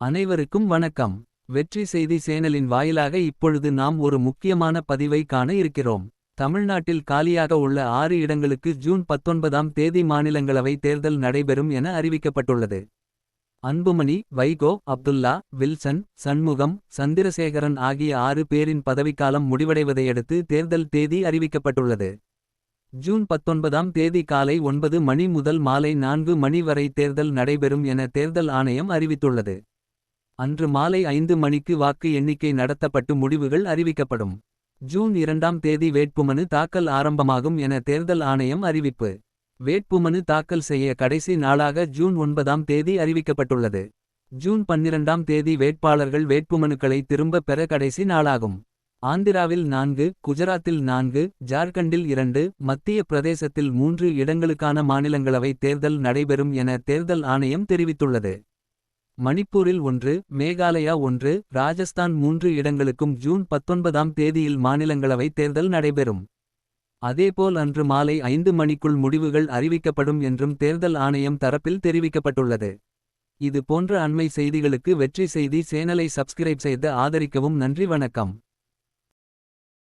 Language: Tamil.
அனைவருக்கும் வணக்கம். வெற்றி செய்தி சேனலின் வாயிலாக இப்பொழுது நாம் ஒரு முக்கியமான பதிவை காண இருக்கிறோம். தமிழ்நாட்டில் காலியாக உள்ள ஆறு இடங்களுக்கு ஜூன் பத்தொன்பதாம் தேதி மாநிலங்களவை தேர்தல் நடைபெறும் என அறிவிக்கப்பட்டுள்ளது. அன்புமணி வைகோ அப்துல்லா வில்சன் சண்முகம் சந்திரசேகரன் ஆகிய ஆறு பேரின் பதவிக்காலம் முடிவடைவதையடுத்து தேர்தல் தேதி அறிவிக்கப்பட்டுள்ளது. ஜூன் பத்தொன்பதாம் தேதி காலை ஒன்பது மணி முதல் மாலை நான்கு மணி வரை தேர்தல் நடைபெறும் என தேர்தல் ஆணையம் அறிவித்துள்ளது. அன்று மாலை ஐந்து மணிக்கு வாக்கு எண்ணிக்கை நடத்தப்பட்டு முடிவுகள் அறிவிக்கப்படும். ஜூன் இரண்டாம் தேதி வேட்புமனு தாக்கல் ஆரம்பமாகும் என தேர்தல் ஆணையம் அறிவிப்பு. வேட்புமனு தாக்கல் செய்ய கடைசி நாளாக ஜூன் ஒன்பதாம் தேதி அறிவிக்கப்பட்டுள்ளது. ஜூன் பன்னிரண்டாம் தேதி வேட்பாளர்கள் வேட்புமனுக்களை திரும்ப பெற கடைசி நாளாகும். ஆந்திராவில் நான்கு குஜராத்தில் நான்கு ஜார்க்கண்டில் இரண்டு மத்திய பிரதேசத்தில் மூன்று இடங்களுக்கான மாநிலங்களவை தேர்தல் நடைபெறும் என தேர்தல் ஆணையம் தெரிவித்துள்ளது. மணிப்பூரில் ஒன்று மேகாலயா ஒன்று ராஜஸ்தான் மூன்று இடங்களுக்கும் ஜூன் பத்தொன்பதாம் தேதியில் மாநிலங்களவை தேர்தல் நடைபெறும். அதேபோல் அன்று மாலை ஐந்து மணிக்குள் முடிவுகள் அறிவிக்கப்படும் என்றும் தேர்தல் ஆணையம் தரப்பில் தெரிவிக்கப்பட்டுள்ளது. இது போன்ற அண்மை செய்திகளுக்கு வெற்றி செய்தி சேனலை சப்ஸ்கிரைப் செய்து ஆதரிக்கவும் நன்றி வணக்கம்.